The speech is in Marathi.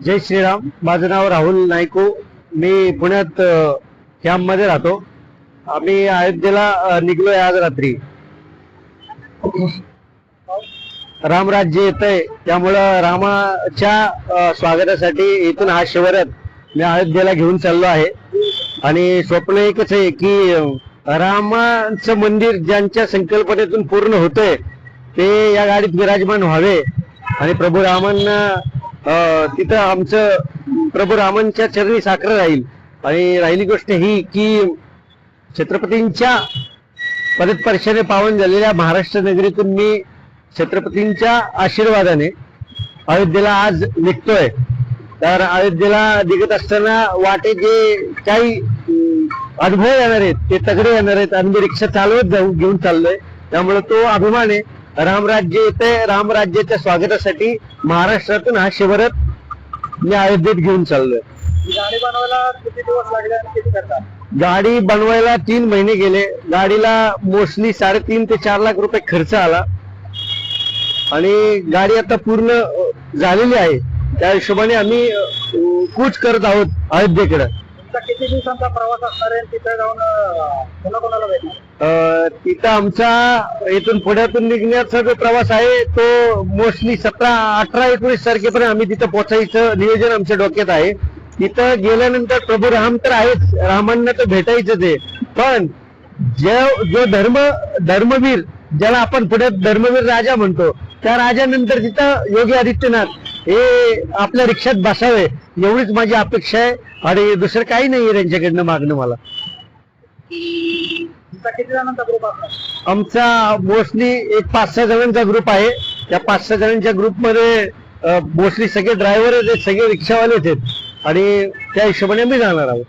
जय श्रीराम. माझं नाव राहुल नायको मी पुण्यात कॅम्पमध्ये राहतो. आम्ही अयोध्येला निघलोय आज रात्री. रामराज्य येत आहे त्यामुळं रामाच्या स्वागतासाठी इथून हा शिवरात मी अयोध्येला घेऊन चाललो आहे. आणि स्वप्न एकच आहे की रामाचं मंदिर ज्यांच्या संकल्पनेतून पूर्ण होतंय ते या गाडीत विराजमान व्हावे. आणि प्रभू रामांना तिथं आमचं प्रभू रामांच्या चरणी साखर राहील. आणि राहिली गोष्ट ही की छत्रपतींच्या परतपर्शाने पावन झालेल्या महाराष्ट्र नगरीतून मी छत्रपतींच्या आशीर्वादाने अयोध्येला आज निघतोय. तर अयोध्येला निघत असताना वाटे जे काही अनुभव येणार आहेत ते तगडे येणार आहेत. आणि मी रिक्षा चालवत जाऊ घेऊन चाललोय. त्यामुळे तो अभिमान आहे. रामराज्य येते रामराज्याच्या स्वागतासाठी महाराष्ट्रातून हा शिवरथ मी अयोध्येत घेऊन चाललोय. गाडी बनवायला किती दिवस लागले आणि किती करता? गाडी बनवायला तीन महिने गेले. गाडीला मोस्टली साडेतीन ते चार लाख रुपये खर्च आला. आणि गाडी आता पूर्ण झालेली आहे. त्या हिशोबाने आम्ही कूच करत आहोत अयोध्येकडे. किती दिवसांचा प्रवास असणार आहे तिथे जाऊन तिथं आमचा इथून पुण्यातून निघण्याचा जो प्रवास आहे तो मोस्टली सतरा अठरा एकोणीस तारखेपर्यंत आम्ही तिथं पोचायचं नियोजन आमच्या डोक्यात आहे. तिथं गेल्यानंतर प्रभू राम तर आहेच रामांना तर भेटायचंच आहे. पण जो जो धर्म धर्मवीर ज्याला आपण पुढे धर्मवीर राजा म्हणतो त्या राजानंतर तिथं योगी आदित्यनाथ हे आपल्या रिक्षात बसावे एवढीच माझी अपेक्षा आहे. आणि दुसरं काही नाही त्यांच्याकडनं मागणं मला. तुमचा किती जणांचा ग्रुप आमचा मोस्टली एक पाच सहा जणांचा ग्रुप आहे. त्या पाच सहा जणांच्या ग्रुपमध्ये मोस्टली सगळे ड्रायव्हर आहेत सगळे रिक्षावालेच आहेत. आणि त्या हिशोबाने आम्ही जाणार आहोत.